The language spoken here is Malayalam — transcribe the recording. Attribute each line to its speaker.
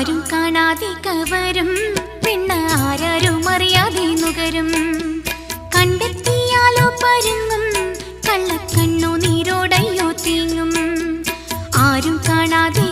Speaker 1: ആരും കാണാതെ കവരും പിന്നെ ആരാരും അറിയാതെ നുകരും. കണ്ടെത്തിയാലോ പരുങ്ങും. കള്ളക്കണ്ണു നീരോടയ്യോ തീങ്ങും. ആരും കാണാതെ